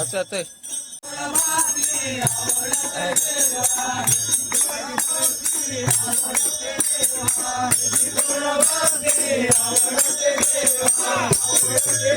जातोय जातोय चावले भजन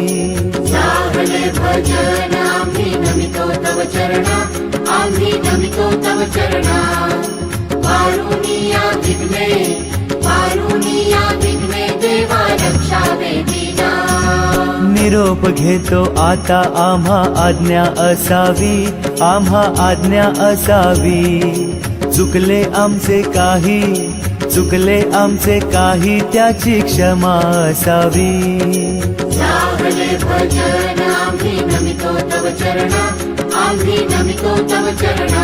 तव चरणा. आम्ही नमितो तव चरणा. पारुनिया विघ्ने पारुनिया विघ्ने देवा रक्षावे दीना निरोप घेतो आता आम्हा आज्ञा असावी आम्हा आज्ञा असावी. चुकले आमचे काही चुकले आमचे काही त्याची क्षमा असावी. भजन आम्ही नमितो तव चरणा. నమితో తవ చరణా.